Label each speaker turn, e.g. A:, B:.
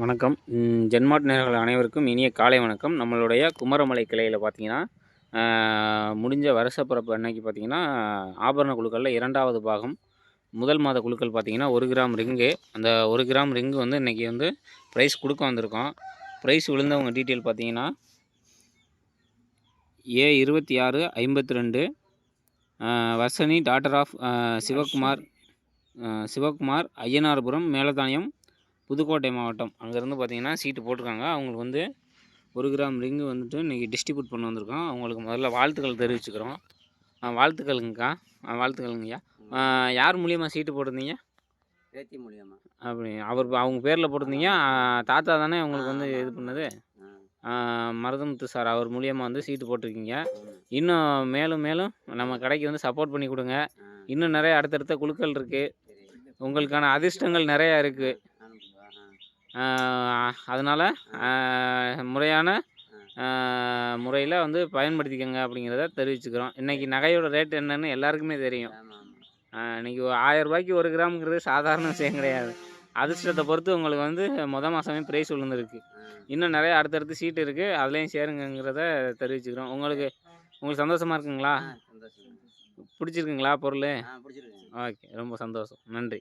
A: வணக்கம். ஜென்மாட் நேர்கள் அனைவருக்கும் இனிய காலை வணக்கம். நம்மளுடைய குமரமலை கிளையில் பார்த்தீங்கன்னா முடிஞ்ச வருஷப்பிறப்பு அன்னைக்கு பார்த்தீங்கன்னா ஆபரண குழுக்களில் இரண்டாவது பாகம் முதல் மாத குழுக்கள் பார்த்தீங்கன்னா ஒரு கிராம் ரிங்கு. அந்த ஒரு கிராம் ரிங்கு வந்து இன்றைக்கி வந்து ப்ரைஸ் கொடுக்க வந்திருக்கோம். ப்ரைஸ் விழுந்தவங்க டீட்டெயில் பார்த்தீங்கன்னா ஏ இருபத்தி ஆறு ஐம்பத்தி ரெண்டு வசனி டாட்டர் ஆஃப் சிவகுமார் சிவகுமார் ஐயனார்புரம் மேலதானியம் புதுக்கோட்டை மாவட்டம். அங்கேருந்து பார்த்தீங்கன்னா சீட்டு போட்டிருக்காங்க. அவங்களுக்கு வந்து ஒரு கிராம் ரிங்கு வந்துட்டு இன்றைக்கி டிஸ்ட்ரிபியூட் பண்ண வந்திருக்கோம். அவங்களுக்கு முதல்ல வாழ்த்துக்கள் தெரிவிச்சுக்கிறோம். வாழ்த்துக்களுங்கக்கா. வாழ்த்துக்களுங்கய்யா. யார் மூலியமாக சீட்டு போட்டிருந்தீங்க?
B: பேத்தி மூலியமா.
A: அப்படி அவர் அவங்க பேரில் போட்டிருந்தீங்க. தாத்தா தானே உங்களுக்கு வந்து இது பண்ணது? மருதமுத்து சார் அவர் மூலியமாக வந்து சீட்டு போட்டிருக்கீங்க. இன்னும் மேலும் மேலும் நம்ம கடைக்கு வந்து சப்போர்ட் பண்ணி கொடுங்க. இன்னும் நிறைய அடுத்தடுத்த குழுக்கள் இருக்குது. உங்களுக்கான அதிர்ஷ்டங்கள் நிறையா இருக்குது அதனால் முறையான முறையில் வந்து பயன்படுத்திக்கங்க அப்படிங்கிறத தெரிவிச்சுக்கிறோம். இன்றைக்கி நகையோட ரேட் என்னன்னு எல்லாருக்குமே தெரியும். ஒரு ஆயிரம் ரூபாய்க்கு ஒரு கிராமுங்கிறது சாதாரண விஷயம் கிடையாது. அதிர்ஷ்டத்தை பொறுத்து உங்களுக்கு வந்து மொதல் மாதமே ப்ரைஸ் விழுந்துருக்கு இன்னும் நிறைய அடுத்தடுத்து சீட் இருக்குது அதுலேயும் சேருங்கங்கிறத தெரிவிச்சுக்கிறோம். உங்களுக்கு உங்களுக்கு சந்தோஷமாக இருக்குங்களா? பிடிச்சிருக்குங்களா பொருள்? ஓகே ரொம்ப சந்தோஷம். நன்றி.